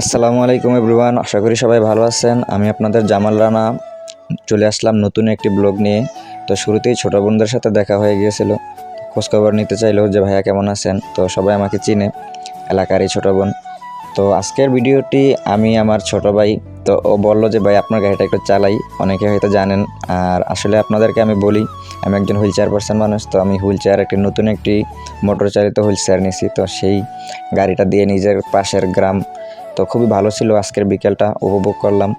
আসসালামু আলাইকুম এভরিওয়ান, আশা করি সবাই ভালো আছেন। আমি আপনাদের জামাল রানা। চলে আসলাম নতুন একটি ব্লগ নিয়ে। তো শুরুতেই ছোটো বোনদের সাথে দেখা হয়ে গিয়েছিল। খোঁজখবর নিতে চাইলো যে ভাইয়া কেমন আছেন, তো সবাই আমাকে চিনে। এলাকারই ছোটো বোন। তো আজকের ভিডিওটি আমি আমার ছোট ভাই। তো ও বলল যে, ভাই, আপনার গাড়িটা একটু চালাই। অনেকে হয়তো জানেন। আর আসলে আপনাদেরকে আমি বলি, আমি একজন হুইল চেয়ার পার্সন মানুষ। তো আমি হুইল চেয়ার একটি নতুন একটি মোটর চালিত হুইল চেয়ার নিয়েছি। তো সেই গাড়িটা দিয়ে নিজের পাশের গ্রাম তো খুবই ভালো ছিল আজকের বিকেলটা, উপভোগ করলাম।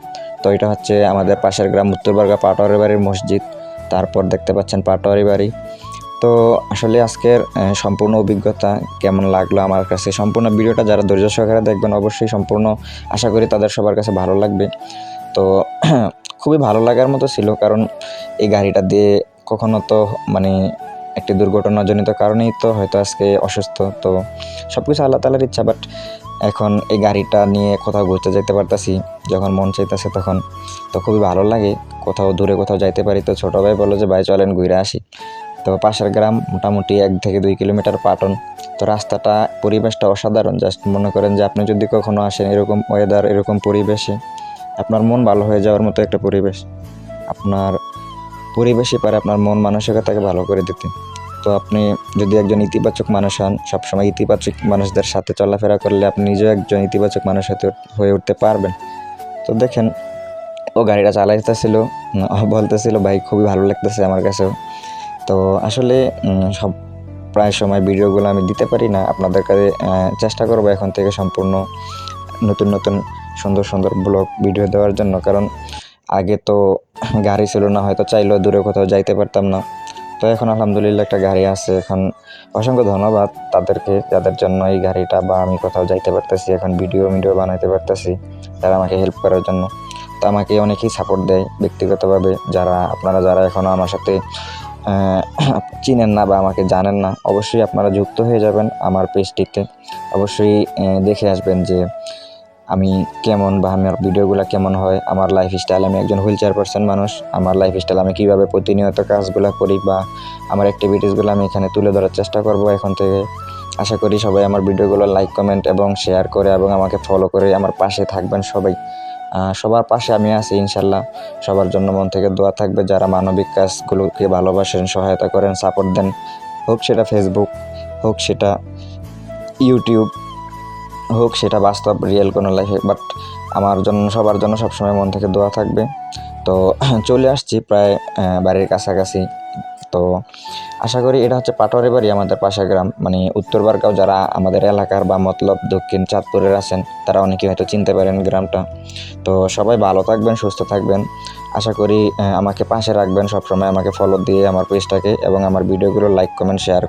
তো এটা হচ্ছে আমাদের পাশের গ্রাম উত্তরবার্গা পাটোয়ারি বাড়ির মসজিদ, তারপর দেখতে পাচ্ছেন পাটোয়ারি বাড়ি। তো আসলে আজকের সম্পূর্ণ অভিজ্ঞতা কেমন লাগল আমার কাছে, সম্পূর্ণ ভিডিওটা যারা ধৈর্য সহকারে দেখবেন অবশ্যই সম্পূর্ণ আশা করি তাদের সবার কাছে ভালো লাগবে। তো খুবই ভালো লাগার মতো ছিল, কারণ এই গাড়িটা দিয়ে কখনো তো মানে একটি দুর্ঘটনাজনিত কারণেই তো হয়তো আজকে অসুস্থ, তো সব কিছু আল্লাহ তালার ইচ্ছা বাট এখন এই গাড়িটা নিয়ে কোথাও ঘুরতে যেতে পারতাছি, যখন মন চাইতেছে তখন। তো খুবই ভালো লাগে, কোথাও দূরে কোথাও যাইতে পারি। তো ছোটো ভাই বলল যে, ভাই, চলেন ঘুরে আসি। তো পাশের গ্রাম মোটামুটি এক থেকে দুই কিলোমিটার পাটন। তো রাস্তাটা, পরিবেশটা অসাধারণ। জাস্ট মনে করেন যে, আপনি যদি কখনো আসেন এরকম ওয়েদার এরকম পরিবেশে, আপনার মন ভালো হয়ে যাওয়ার মতো একটা পরিবেশ। আপনার পরিবেশই পারে আপনার মন মানসিকতাকে ভালো করে দিতে। তো আপনি যদি একজন ইতিবাচক মানুষ হন, সবসময় ইতিবাচক মানুষদের সাথে চলাফেরা করলে আপনি নিজেও একজন ইতিবাচক মানুষ হতে হয়ে উঠতে পারবেন। তো দেখেন, ও গাড়িটা চালাইতেছিল বলতেছিল, ভাই, খুবই ভালো লাগতেছে আমার কাছেও। তো আসলে সব প্রায় সময় ভিডিওগুলো আমি দিতে পারি না। আপনাদের কাছে চেষ্টা করব এখন থেকে সম্পূর্ণ নতুন নতুন, সুন্দর সুন্দর ব্লগ ভিডিও দেওয়ার জন্য। কারণ, আগে তো গাড়ি ছিল না, হয়তো চাইলেও দূরে কোথাও যাইতে পারতাম না। তো এখন আলহামদুলিল্লাহ একটা গাড়ি আছে। এখন অসংখ্য ধন্যবাদ তাদেরকে, যাদের জন্য এই গাড়িটা বা আমি কোথাও যাইতে পারতেছি, এখন ভিডিও ভিডিও বানাইতে পারতেছি, তারা আমাকে হেল্প করার জন্য। তো আমাকে অনেকেই সাপোর্ট দেয় ব্যক্তিগতভাবে, যারা, আপনারা যারা এখনও আমার সাথে চিনেন না বা আমাকে জানেন না, অবশ্যই আপনারা যুক্ত হয়ে যাবেন আমার পেজটিতে অবশ্যই দেখে আসবেন যে আমি কেমন বা আমার ভিডিওগুলো কেমন হয়, আমার লাইফ স্টাইল আমি একজন হুইল চেয়ার পার্সন মানুষ, আমার লাইফ স্টাইল আমি কীভাবে প্রতিনিয়ত কাজগুলো করি বা আমার অ্যাক্টিভিটিসগুলো আমি এখানে তুলে ধরার চেষ্টা করব এখন থেকে। আশা করি সবাই আমার ভিডিওগুলো লাইক কমেন্ট এবং শেয়ার করে এবং আমাকে ফলো করে আমার পাশে থাকবেন সবাই। সবার পাশে আমি আছি ইনশাল্লাহ। সবার জন্য মন থেকে দোয়া থাকবে, যারা মানবিক কাজগুলোকে ভালোবাসেন, সহায়তা করেন সাপোর্ট দেন, হোক সেটা ফেসবুক হোক সেটা ইউটিউব হোক, সেটা বাস্তব রিয়েল কোনো লাইফে বাট আমার জন্য, সবার জন্য সবসময় মন থেকে দোয়া থাকবে। তো চলে আসছি প্রায় বাড়ির কাছাকাছি। তো আশা করি এটা হচ্ছে পাটোয়ারি বাড়ি, আমাদের পাশের গ্রাম। মানে উত্তর বারগাঁও, যারা আমাদের এলাকার বা মতলব দক্ষিণ চাঁদপুরের আছেন, তারা অনেকেই হয়তো চিনতে পারেন গ্রামটা। তো সবাই ভালো থাকবেন, সুস্থ থাকবেন। আশা করি আমাকে পাশে রাখবেন সবসময়, আমাকে ফলো দিয়ে আমার পেজটাকে এবং আমার ভিডিওগুলো লাইক কমেন্ট শেয়ার